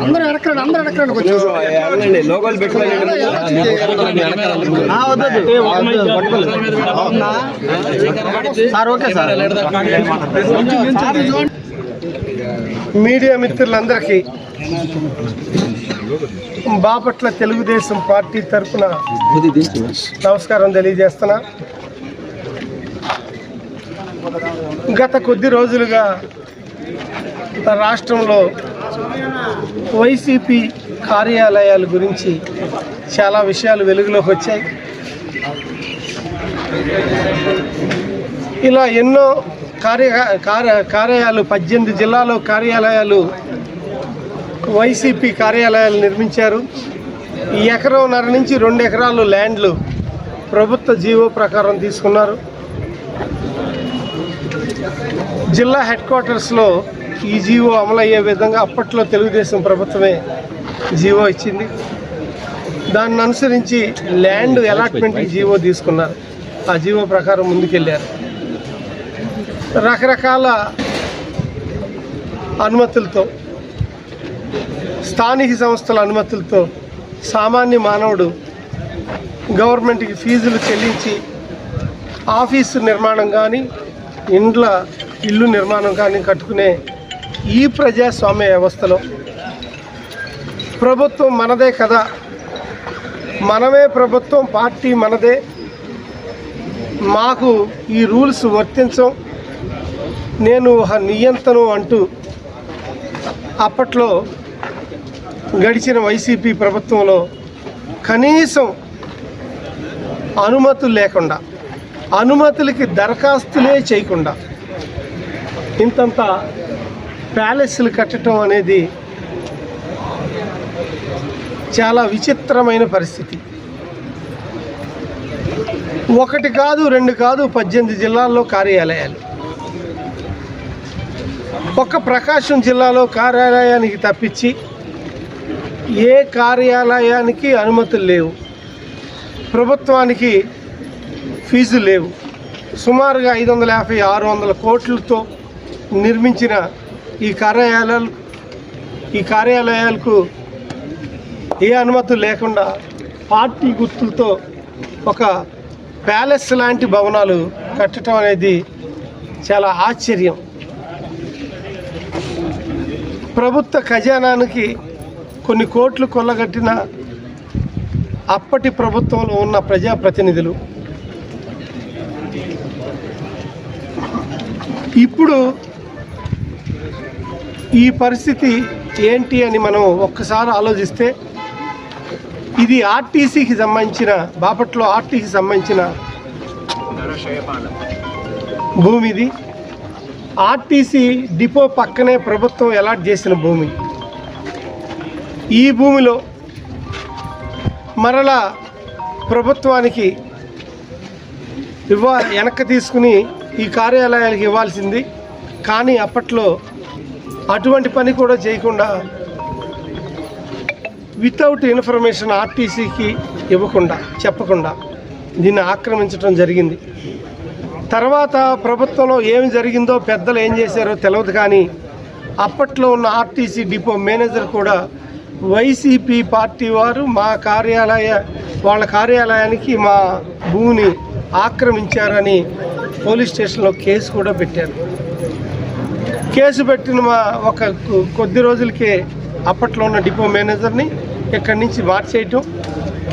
అందరూ ఎడకండి అందరూ ఎడకండి కొంచెం లోగోలు పెట్టుకోండి సార్ ఓకే సార్ మీడియా మిత్రులందరికీ బాపట్ల తెలుగుదేశం పార్టీ తరఫున నమస్కారం తెలియజేస్తున్నా గత కొద్ది రోజులుగా రాష్ట్రంలో వైసీపీ కార్యాలయాల గురించి చాలా విషయాలు వెలుగులోకి వచ్చాయి. ఇలా ఎన్నో కార్య కార్య కార్యాలయాలు పద్దెనిమిది జిల్లాలో కార్యాలయాలు వైసీపీ కార్యాలయాలు నిర్మించారు. ఈ ఎకరంన్నర నుంచి రెండు ఎకరాలు ల్యాండ్లు ప్రభుత్వ జీవో ప్రకారం తీసుకున్నారు. జిల్లా హెడ్ క్వార్టర్స్లో ఈ జీవో అమలయ్యే విధంగా అప్పట్లో తెలుగుదేశం ప్రభుత్వమే జీవో ఇచ్చింది. దాన్ని అనుసరించి ల్యాండ్ అలాట్మెంట్ జీవో తీసుకున్నారు. ఆ జీవో ప్రకారం ముందుకెళ్ళారు. రకరకాల అనుమతులతో స్థానిక సంస్థల అనుమతులతో సామాన్య మానవుడు గవర్నమెంట్కి ఫీజులు చెల్లించి ఆఫీసు నిర్మాణం కానీ ఇండ్ల ఇల్లు నిర్మాణం కానీ కట్టుకునే ఈ ప్రజాస్వామ్య వ్యవస్థలో ప్రభుత్వం మనదే కదా. మనమే ప్రభుత్వం పార్టీ మనదే. మాకు ఈ రూల్స్ వర్తించం నేను ఒక నియంతను అంటూ అప్పట్లో గడిచిన వైసీపీ ప్రభుత్వంలో కనీసం అనుమతులు లేకుండా అనుమతులకి దరఖాస్తులే చేయకుండా ఇంతంత ప్యాలెస్లు కట్టడం అనేది చాలా విచిత్రమైన పరిస్థితి. ఒకటి కాదు రెండు కాదు పద్దెనిమిది జిల్లాల్లో కార్యాలయాలు. ఒక్క ప్రకాశం జిల్లాలో కార్యాలయానికి తప్పించి ఏ కార్యాలయానికి అనుమతులు లేవు. ప్రభుత్వానికి ఫీజు లేవు. సుమారుగా ఐదు వందల యాభై ఆరు వందల కోట్లతో నిర్మించిన ఈ కార్యాలయాలు ఈ కార్యాలయాలకు ఏ అనుమతులు లేకుండా పార్టీ గుర్తులతో ఒక ప్యాలెస్ లాంటి భవనాలు కట్టడం అనేది చాలా ఆశ్చర్యం. ప్రభుత్వ ఖజానానికి కొన్ని కోట్లు కొల్లగట్టిన అప్పటి ప్రభుత్వంలో ఉన్న ప్రజాప్రతినిధులు ఇప్పుడు ఈ పరిస్థితి ఏంటి అని మనం ఒక్కసారి ఆలోచిస్తే ఇది ఆర్టీసీకి సంబంధించిన బాపట్లో ఆర్టీసీకి సంబంధించిన భూమి ఇది ఆర్టీసీ డిపో పక్కనే ప్రభుత్వం అలాట్ చేసిన భూమి. ఈ భూమిలో మరలా ప్రభుత్వానికి ఇవ్వ వెనక్కి తీసుకుని ఈ కార్యాలయాలకు ఇవ్వాల్సింది. కానీ అప్పట్లో అటువంటి పని కూడా చేయకుండా వితౌట్ ఇన్ఫర్మేషన్ ఆర్టీసీకి ఇవ్వకుండా చెప్పకుండా దీన్ని ఆక్రమించడం జరిగింది. తర్వాత ప్రభుత్వంలో ఏమి జరిగిందో పెద్దలు ఏం చేశారో తెలియదు కానీ అప్పట్లో ఉన్న ఆర్టీసీ డిపో మేనేజర్ కూడా వైసీపీ పార్టీ వారు మా కార్యాలయ వాళ్ళ కార్యాలయానికి మా భూమిని ఆక్రమించారని పోలీస్ స్టేషన్లో కేసు కూడా పెట్టారు. కేసు పెట్టిన మా ఒక కొద్ది రోజులకే అప్పట్లో ఉన్న డిపో మేనేజర్ని ఇక్కడి నుంచి మార్చేయటం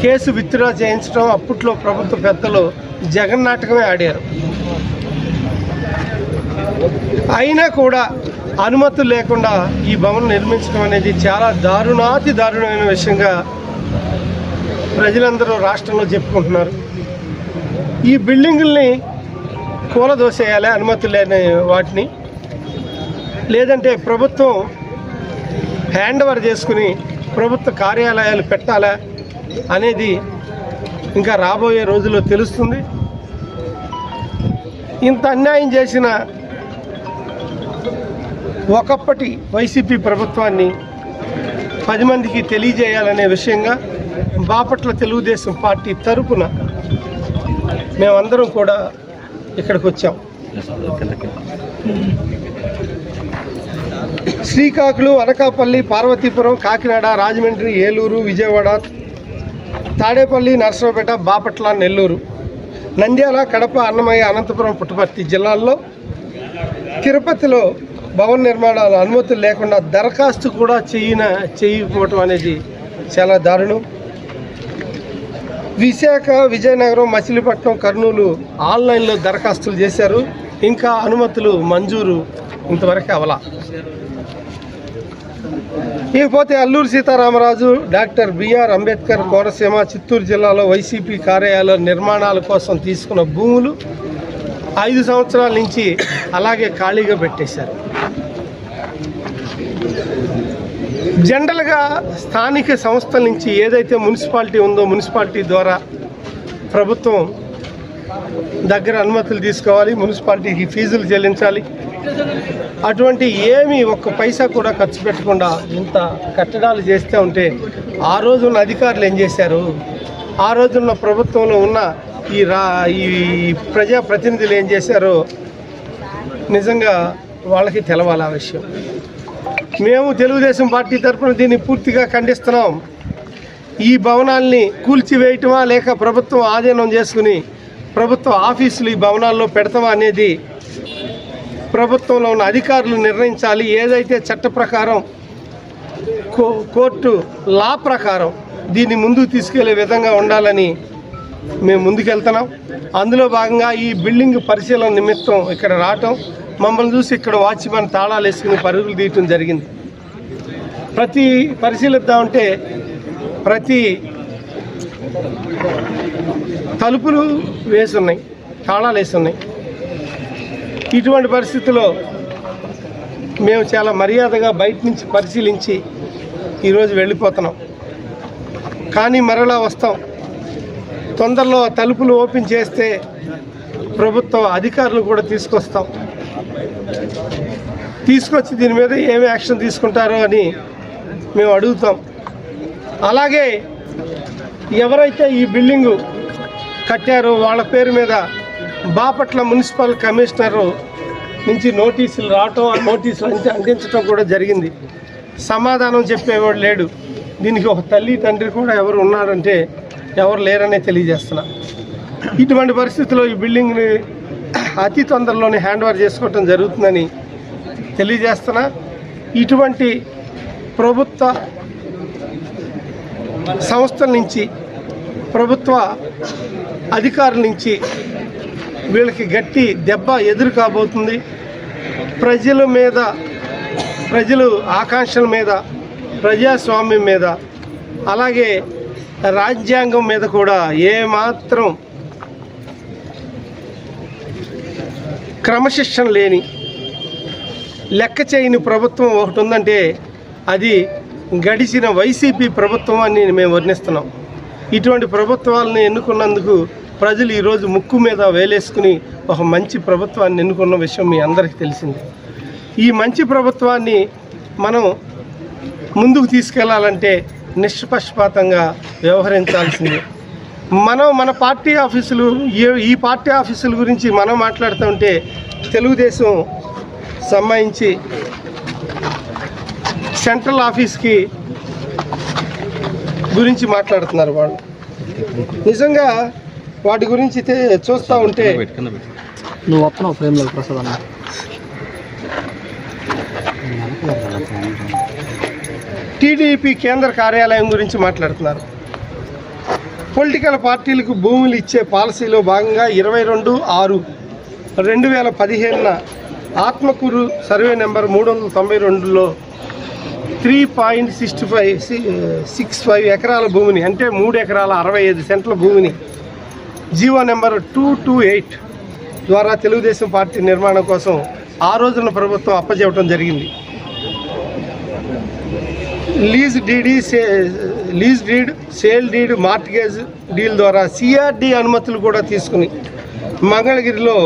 కేసు విత్డ్రా చేయించడం అప్పట్లో ప్రభుత్వ పెద్దలు జగన్ నాటకమే ఆడారు. అయినా కూడా అనుమతులు లేకుండా ఈ భవనం నిర్మించడం అనేది చాలా దారుణాతి దారుణమైన విషయంగా ప్రజలందరూ రాష్ట్రంలో చెప్పుకుంటున్నారు. ఈ బిల్డింగుల్ని కూలదోసేయాలి అనుమతులు లేని వాటిని. లేదంటే ప్రభుత్వం హ్యాండ్ ఓవర్ చేసుకుని ప్రభుత్వ కార్యాలయాలు పెట్టాలా అనేది ఇంకా రాబోయే రోజుల్లో తెలుస్తుంది. ఇంత అన్యాయం చేసిన ఒకప్పటి వైసీపీ ప్రభుత్వాన్ని పది మందికి తెలియజేయాలనే విషయంగా బాపట్ల తెలుగుదేశం పార్టీ తరపున మేమందరం కూడా ఇక్కడికి వచ్చాం. శ్రీకాకుళం అనకాపల్లి పార్వతీపురం కాకినాడ రాజమండ్రి ఏలూరు విజయవాడ తాడేపల్లి నరసరావుపేట బాపట్ల నెల్లూరు నంద్యాల కడప అన్నమయ్య అనంతపురం పుట్టపర్తి జిల్లాల్లో తిరుపతిలో భవన నిర్మాణాల అనుమతులు లేకుండా దరఖాస్తు కూడా చేయన చేయకపోవటం అనేది చాలా దారుణం. విశాఖ విజయనగరం మచిలీపట్నం కర్నూలు ఆన్లైన్లో దరఖాస్తులు చేశారు. ఇంకా అనుమతులు మంజూరు ఇంతవరకు అవలా. ఇకపోతే Alluri Sitaramaraju doctor B R Ambedkar Konaseema Chittoor జిల్లాలో వైసీపీ కార్యాలయ నిర్మాణాల కోసం తీసుకున్న భూములు ఐదు సంవత్సరాల నుంచి అలాగే ఖాళీగా పెట్టేశారు. జనరల్గా స్థానిక సంస్థల నుంచి ఏదైతే మున్సిపాలిటీ ఉందో మున్సిపాలిటీ ద్వారా ప్రభుత్వం దగ్గర అనుమతులు తీసుకోవాలి మున్సిపాలిటీకి ఫీజులు చెల్లించాలి. అటువంటి ఏమి ఒక్క పైసా కూడా ఖర్చు పెట్టకుండా ఇంత కట్టడాలు చేస్తూ ఉంటే ఆ రోజున్న అధికారులు ఏం చేశారు? ఆ రోజున్న ప్రభుత్వంలో ఉన్న ఈ రా ఈ ప్రజాప్రతినిధులు ఏం చేశారో? నిజంగా వాళ్ళకి తెలవాలి ఆ విషయం. మేము తెలుగుదేశం పార్టీ తరఫున దీన్ని పూర్తిగా ఖండిస్తున్నాం. ఈ భవనాల్ని కూల్చివేయటమా లేక ప్రభుత్వం ఆధీనం చేసుకుని ప్రభుత్వ ఆఫీసులు ఈ భవనాల్లో పెడతామా అనేది ప్రభుత్వంలో ఉన్న అధికారులు నిర్ణయించాలి. ఏదైతే చట్ట ప్రకారం కో కోర్టు లా ప్రకారం దీన్ని ముందుకు తీసుకెళ్ళే విధంగా ఉండాలని మేము ముందుకెళ్తున్నాం. అందులో భాగంగా ఈ బిల్డింగ్ పరిశీలన నిమిత్తం ఇక్కడ రావటం మమ్మల్ని చూసి ఇక్కడ వాచ్మెన్ తాళాలు వేసుకుని పరుగులు తీయటం జరిగింది. ప్రతి పరిశీలిద్దామంటే ప్రతి తలుపులు వేసున్నాయి తాళాలు వేసున్నాయి. ఇటువంటి పరిస్థితుల్లో మేము చాలా మర్యాదగా బయట నుంచి పరిశీలించి ఈరోజు వెళ్ళిపోతున్నాం. కానీ మరలా వస్తాం. తొందరలో తలుపులు ఓపెన్ చేస్తే ప్రభుత్వ అధికారులు కూడా తీసుకొస్తాం. తీసుకొచ్చి దీని మీద ఏమి యాక్షన్ తీసుకుంటారో అని మేము అడుగుతాం. అలాగే ఎవరైతే ఈ బిల్డింగు కట్టారో వాళ్ళ పేరు మీద బాపట్ల మున్సిపల్ కమిషనరు నుంచి నోటీసులు రావటం ఆ నోటీసులు అందించడం కూడా జరిగింది. సమాధానం చెప్పేవాడు లేడు. దీనికి ఒక తల్లి తండ్రి కూడా ఎవరు ఉన్నారంటే ఎవరు లేరనే తెలియజేస్తున్నా. ఇటువంటి పరిస్థితుల్లో ఈ బిల్డింగ్ని అతి తొందరలోనే హ్యాండ్ ఓవర్ చేసుకోవటం జరుగుతుందని తెలియజేస్తున్నా. ఇటువంటి ప్రభుత్వ సంస్థల నుంచి ప్రభుత్వ అధికారుల నుంచి వీళ్ళకి గట్టి దెబ్బ ఎదురు కాబోతుంది. ప్రజల మీద ప్రజలు ఆకాంక్షల మీద ప్రజాస్వామ్యం మీద అలాగే రాజ్యాంగం మీద కూడా ఏమాత్రం క్రమశిక్షణ లేని లెక్క చేయని ప్రభుత్వం ఒకటి ఉందంటే అది గడిచిన వైసీపీ ప్రభుత్వం అని మేము వర్ణిస్తున్నాం. ఇటువంటి ప్రభుత్వాలను ఎన్నుకున్నందుకు ప్రజలు ఈరోజు ముక్కు మీద వేలేసుకుని ఒక మంచి ప్రభుత్వాన్ని ఎన్నుకున్న విషయం మీ అందరికీ తెలిసింది. ఈ మంచి ప్రభుత్వాన్ని మనం ముందుకు తీసుకెళ్ళాలంటే నిష్పక్షపాతంగా వ్యవహరించాల్సిందే. మనం మన పార్టీ ఆఫీసులు ఈ పార్టీ ఆఫీసుల గురించి మనం మాట్లాడుతుంటే తెలుగుదేశం సంబంధించి సెంట్రల్ ఆఫీస్కి గురించి మాట్లాడుతున్నారు వాళ్ళు. నిజంగా వాటి గురించి చూస్తూ ఉంటే నువ్వు వస్తున్నావు ఫ్రేమ్లో ప్రసాద్ అన్న. టీడీపీ కేంద్ర కార్యాలయం గురించి మాట్లాడుతున్నారు. పొలిటికల్ పార్టీలకు భూములు ఇచ్చే పాలసీలో భాగంగా ఇరవై రెండు ఆరు రెండు వేల పదిహేనున ఆత్మకూరు సర్వే నెంబర్ మూడు వందల తొంభై రెండులో three point sixty five six five ఎకరాల భూమిని అంటే మూడు ఎకరాల అరవై ఐదు సెంట్ల భూమిని G O number two two eight ద్వారా తెలుగుదేశం పార్టీ నిర్మాణం కోసం ఆ రోజున ప్రభుత్వం అప్పచెప్పడం జరిగింది. Lease deed sale lease deed sale deed mortgage deal ద్వారా సిఆర్డి అనుమతులు కూడా తీసుకుని మంగళగిరిలో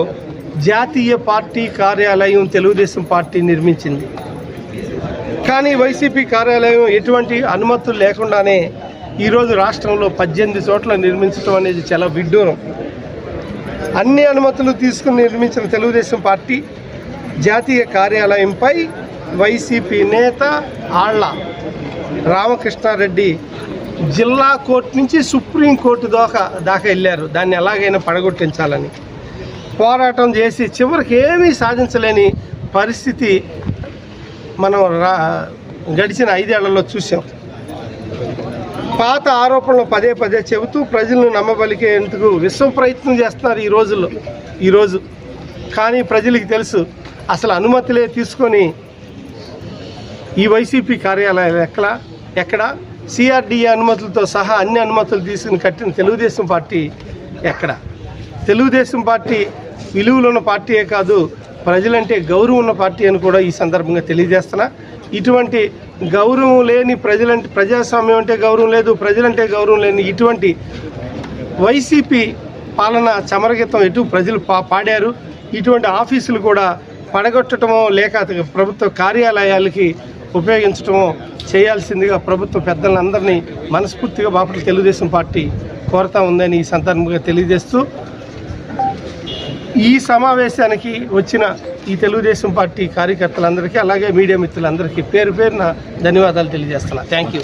జాతీయ పార్టీ కార్యాలయం తెలుగుదేశం పార్టీ నిర్మించింది. కానీ వైసీపీ కార్యాలయం ఎటువంటి అనుమతులు లేకుండానే ఈరోజు రాష్ట్రంలో పద్దెనిమిది చోట్ల నిర్మించడం అనేది చాలా విడ్డూరం. అన్ని అనుమతులు తీసుకుని నిర్మించిన తెలుగుదేశం పార్టీ జాతీయ కార్యాలయంపై వైసీపీ నేత ఆళ్ళ రామకృష్ణారెడ్డి జిల్లా కోర్టు నుంచి సుప్రీంకోర్టు దాకా దాకా వెళ్ళారు. దాన్ని ఎలాగైనా పడగొట్టించాలని. పోరాటం చేసి చివరికి ఏమీ సాధించలేని పరిస్థితి మనం రా గడిచిన ఐదేళ్ళలో చూసాం. పాత ఆరోపణలు పదే పదే చెబుతూ ప్రజలను నమ్మబలికేందుకు విశ్వం ప్రయత్నం చేస్తున్నారు ఈ రోజుల్లో. ఈరోజు కానీ ప్రజలకు తెలుసు అసలు అనుమతులే తీసుకొని ఈ వైసీపీ కార్యాలయాలు ఎక్కడ ఎక్కడ సిఆర్డిఏ అనుమతులతో సహా అన్ని అనుమతులు తీసుకుని కట్టిన తెలుగుదేశం పార్టీ ఎక్కడ? తెలుగుదేశం పార్టీ విలువలు ఉన్న పార్టీయే కాదు ప్రజలంటే గౌరవం ఉన్న పార్టీ అని కూడా ఈ సందర్భంగా తెలియజేస్తున్నా. ఇటువంటి గౌరవం లేని ప్రజలంటే ప్రజాస్వామ్యం అంటే గౌరవం లేదు ప్రజలంటే గౌరవం లేని ఇటువంటి వైసీపీ పాలన చమరగీతం ఎటు ప్రజలు పా పాడారు. ఇటువంటి ఆఫీసులు కూడా పడగొట్టడమో లేక ప్రభుత్వ కార్యాలయాలకి ఉపయోగించడం చేయాల్సిందిగా ప్రభుత్వ పెద్దలందరినీ మనస్ఫూర్తిగా బాపట్ల తెలుగుదేశం పార్టీ కోరుతా ఉందని ఈ సందర్భంగా తెలియజేస్తూ ఈ సమావేశానికి వచ్చిన ఈ తెలుగుదేశం పార్టీ కార్యకర్తలందరికీ అలాగే మీడియా మిత్రులందరికీ పేరు పేరున ధన్యవాదాలు తెలియజేస్తున్నా. థ్యాంక్ యూ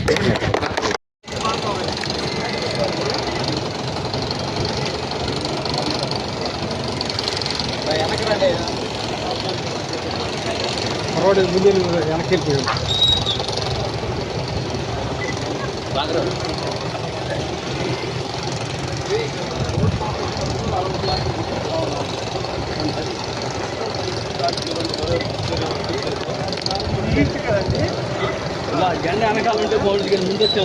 జెండా వెనకాలంటే బాగుంటుంది కానీ ముందు వచ్చే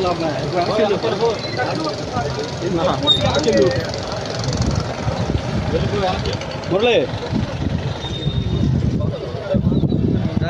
మురళి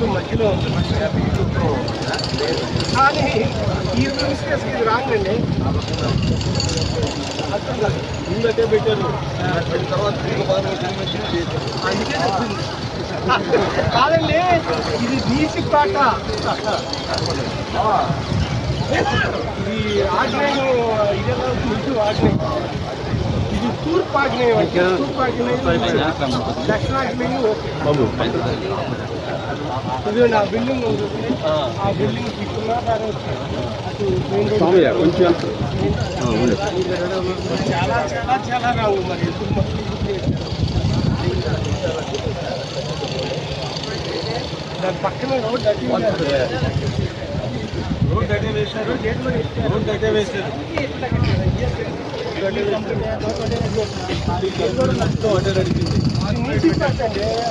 అన్న మధ్యలో ఉంది కానీ ఈ మిస్టేక్స్ ఇది రాంగ్ అండి ముందటే పెట్టారు. అందుకే చెప్పింది. కాదండి ఇది బీసీ పాట. ఇది ఆగ్నేయం ఇదేలా ముందు ఆగ్నేయం. ఇది తూర్పు ఆగ్నేయం అంటే తూర్పు ఆగ్నేయం దక్షిణాగ్నేయం ఓకే. ఇది నా బిల్డింగ్ ఉంది. ఆ. బిల్డింగ్ తీసుకున్నా దాని అటు మెయిన్ రోడ్. కొంచెం చాలా చాలా చాలా రావు మరి. ఎందుకు మొత్తం దాని పక్కన రోడ్ అటు రోడ్ అటే వేశారు రోడ్ అటే వేశారు. అటే నడిచింది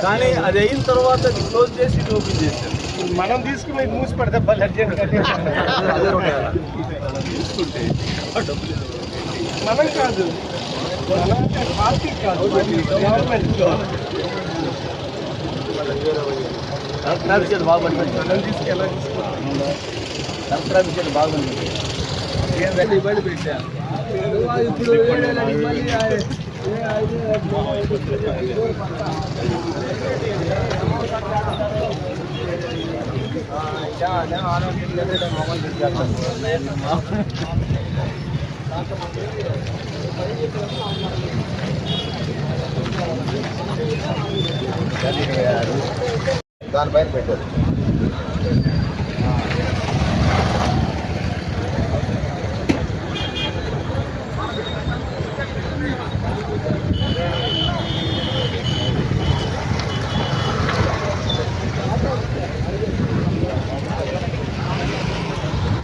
కానీ అది అయిన తర్వాత అది క్లోజ్ చేసి ఇది ఓపెన్ చేశారు. మనం తీసుకున్న ఇది మూసి పెడితే భలే అర్జెంట్ తీసుకుంటే మనం కాదు. మనం అంటే పార్టీ కాదు. గవర్నమెంట్ కలెక్టర్ బాగుంది. మనం తీసుకెళ్ళా తీసుకోవాలి కలెక్టర్ బాగుంది. ఇబ్బంది పెట్టా ఇప్పుడు దానిపైన పెట్టారు